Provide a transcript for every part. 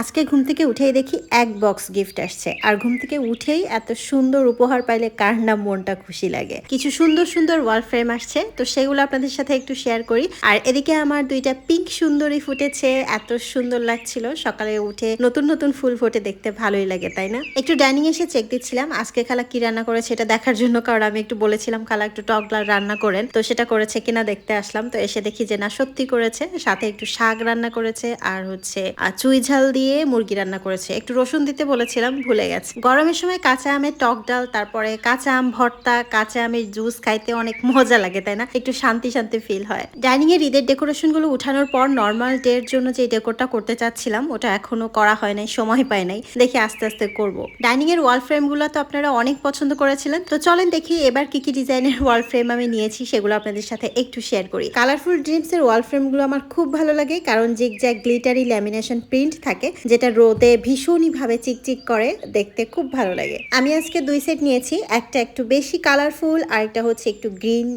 আজকে ঘুম থেকে উঠেই দেখি এক বক্স গিফট আসছে। আর ঘুম থেকে উঠেই এত সুন্দর উপহার পাইলে কার নাম মনটা খুশি লাগে। কিছু সুন্দর সুন্দর ওয়াল ফ্রেম আসছে, তো সেগুলো আপনাদের সাথে একটু শেয়ার করি। আর এদিকে আমার দুইটা পিঙ্ক সুন্দরী ফুটেছে, এত সুন্দর লাগছিল। সকালে উঠে নতুন নতুন ফুল ফুটে দেখতে ভালোই লাগে, তাই না? একটু ডাইনিং এসে চেক দিচ্ছিলাম, আজকে খালা কি রান্না করেছে এটা দেখার জন্য, কারণ আমি একটু বলেছিলাম খালা একটু টক রান্না করেন। তো সেটা করেছে কিনা দেখতে আসলাম, তো এসে দেখি যে না সত্যি করেছে। সাথে একটু শাক রান্না করেছে, আর হচ্ছে চুই ঝাল দিয়ে মুরগি রান্না করেছে। একটু রসুন দিতে বলেছিলাম, ভুলে গেছে। গরমের সময় কাঁচা আমের টক ডাল, তারপরে কাঁচা আম ভর্তা, কাঁচা আমের জুস খাইতে অনেক মজা লাগে, তাই না? একটু শান্তি শান্তি ফিল হয়। ডাইনিং এর ঈদের ডেকোরেশনগুলো উঠানোর পর নর্মাল ডে এর জন্য যে ডেকোরটা করতে চাচ্ছিলাম, ওটা এখনও করা হয় নাই, সময় পাই নাই। দেখি আস্তে আস্তে করব। ডাইনিং এর ওয়াল ফ্রেমগুলো তো আপনারা অনেক পছন্দ করেছিলেন। তো চলেন দেখি এবার কি কি ডিজাইনের ওয়াল ফ্রেম আমি নিয়েছি, সেগুলো আপনাদের সাথে একটু শেয়ার করি। কালারফুল ড্রিমস এর ওয়াল ফ্রেমগুলো আমার খুব ভালো লাগে, কারণ zig zag glittery lamination print থাকে। যেটা রোদে ভীষণই ভাবে চিকচিক করে, দেখতে খুব ভালো লাগে। আমি আজকে দুই সেট নিয়েছি, একটা একটু বেশি কালারফুল আর একটা হচ্ছে একটু গ্রিন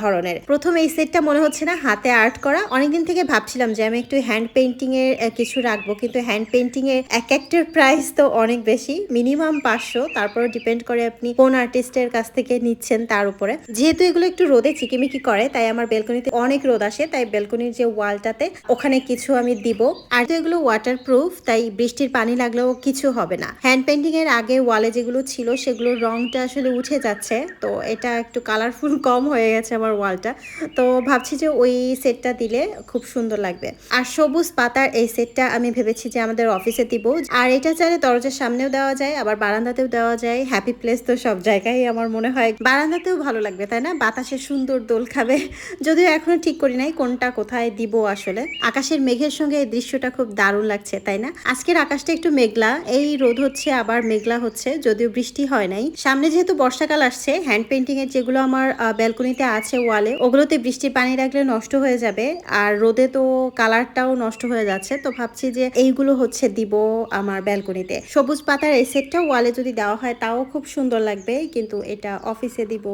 ধরনের। প্রথম এই সেটটা মনে হচ্ছে না হাতে আর্ট করা। অনেকদিন থেকে ভাবছিলাম যে আমি একটু হ্যান্ড পেন্টিং এর কিছু রাখব, কিন্তু হ্যান্ড পেন্টিং এর এক একটার প্রাইস তো অনেক বেশি। মিনিমাম পাঁচশো। তারপর ডিপেন্ড করে আপনি কোন আর্টিস্টের কাছ থেকে নিচ্ছেন তার উপরে। যেহেতু এগুলো একটু রোদে চিকিমিকি করে, তাই আমার বেলকনিতে অনেক রোদ আসে, তাই বেলকনির যে ওয়ালটাতে ওখানে কিছু আমি দিব। আর তো এগুলো ওয়াটার প্রুফ তাই বৃষ্টির পানি লাগলেও কিছু হবে না। হ্যান্ড পেন্টিং এর আগে ওয়ালে যেগুলো ছিল, সেগুলোর রংটা আসলে উঠে যাচ্ছে। তো এটা একটু কালারফুল কম হয়ে গেছে আমার ওয়ালটা তো ভাবছি যে ওই সেটটা দিলে খুব সুন্দর লাগবে। আর সবুজ পাতার এই সেটটা আমি ভেবেছি যে আমাদের অফিসে দিব। আর এটা চাইলে দরজার সামনেও দেওয়া যায়, আবার বারান্দাতেও দেওয়া যায়। হ্যাপি প্লেস তো সব জায়গায় আমার মনে হয়। বারান্দাতেও ভালো লাগবে, তাই না? বাতাসে সুন্দর দোল খাবে। যদিও এখনও ঠিক করি নাই কোনটা কোথায় দিব আসলে। আকাশের মেঘের সঙ্গে এই দৃশ্যটা খুব দারুণ লাগছে, তাই না? আজকের আকাশটা একটু মেঘলা, এই রোদ হচ্ছে, আবার মেঘলা হচ্ছে, যদিও বৃষ্টি হয় নাই। সামনে যেহেতু বর্ষাকাল আসছে হ্যান্ড পেন্টিং এর যেগুলো আমার ব্যালকনিতে আছে ওয়ালে ওগুলোতে বৃষ্টির পানি রাখলে নষ্ট হয়ে যাবে, আর রোদে তো কালারটাও নষ্ট হয়ে যাচ্ছে, তো ভাবছি যে এইগুলো হচ্ছে দিব আমার ব্যালকনিতে সবুজ পাতার এই সেটটা ওয়ালে যদি দেওয়া হয়, তাও খুব সুন্দর লাগবে, কিন্তু এটা অফিসে দিব।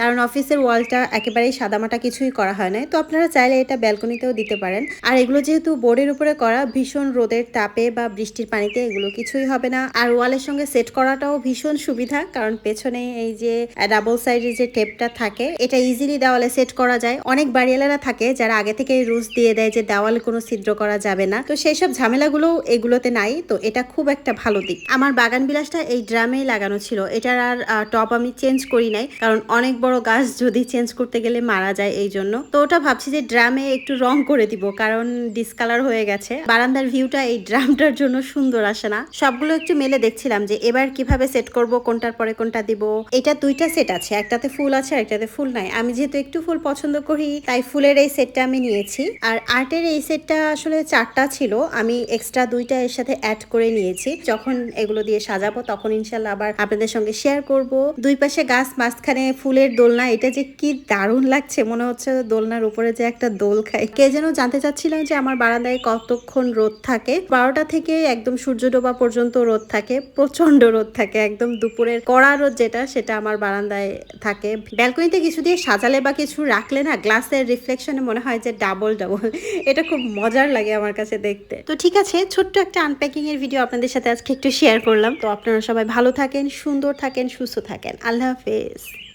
কারণ অফিসের ওয়ালটা একেবারেই সাদামাটা কিছুই করা হয় না তো আপনারা চাইলে এটা ব্যালকনিতেও দিতে পারেন। আর এগুলো যেহেতু বোর্ডের উপরে করা, ভীষণ রোদের তাপে বা বৃষ্টির পানিতে এগুলো কিছুই হবে না। আর ওয়ালের সঙ্গে সেট করাটাও ভীষণ সুবিধা, কারণ পেছনে এই যে ডাবল সাইডের যে টেপটা থাকে, এটা ইজিলি দেওয়ালে সেট করা যায়। অনেক বাড়িওয়ালারা থাকে যারা আগে থেকে রুলস দিয়ে দেয় যে দেওয়ালে কোনো ছিদ্র করা যাবে না। তো সেই সব ঝামেলাগুলো এগুলোতে নাই, তো এটা খুব একটা ভালো দিক। আমার বাগান বিলাসটা এই ড্রামেই লাগানো ছিল। এটার আর টপ আমি চেঞ্জ করি নাই, কারণ অনেক বড় গাছ যদি চেঞ্জ করতে গেলে মারা যায় এই জন্য। তো ওটা ভাবছি যে ড্রামে একটু রং করে দিব, কারণ ডিসকালার হয়ে গেছে। বারান্দার ভিউটা এই ড্রামটার জন্য সুন্দর আসে না। সবগুলো একটু মেলে দেখছিলাম যে এবার কীভাবে সেট করব, কোনটার পরে কোনটা দিব। এটা দুইটা সেট আছে, একটাতে ফুল আছে আর একটাতে ফুল নাই। আমি যেহেতু একটু ফুল পছন্দ করি, তাই ফুলের এই সেটটা আমি নিয়েছি। আর আর্টের এই সেটটা আসলে চারটা ছিল, আমি এক্সট্রা দুইটা এর সাথে অ্যাড করে নিয়েছি। যখন এগুলো দিয়ে সাজাবো তখন ইনশাল্লাহ আবার আপনাদের সঙ্গে শেয়ার করব। দুই পাশে গাছ মাঝখানে ফুলের দোলনা, এটা যে কি দারুণ লাগছে, মনে হচ্ছে দোলনার উপরে যে একটা দোল খায়। কে যেন জানতে চাচ্ছিলাম যে আমার বারান্দায় কতক্ষণ রোদ থাকে। বারোটা থেকে একদম সূর্য ডোবা পর্যন্ত রোদ থাকে প্রচণ্ড রোদ থাকে, একদম দুপুরের কড়া রোদ যেটা, সেটা আমার বারান্দায় থাকে। ব্যালকনিতে কিছু দিয়ে সাজালে বা কিছু রাখলে না, গ্লাসের রিফ্লেকশনে মনে হয় যে ডাবল ডাবল। এটা খুব মজার লাগে আমার কাছে দেখতে। তো ঠিক আছে, ছোট্ট একটা আনপ্যাকিং এর ভিডিও আপনাদের সাথে আজকে একটু শেয়ার করলাম। তো আপনারা সবাই ভালো থাকেন, সুন্দর থাকেন, সুস্থ থাকেন। আল্লাহ হাফেজ।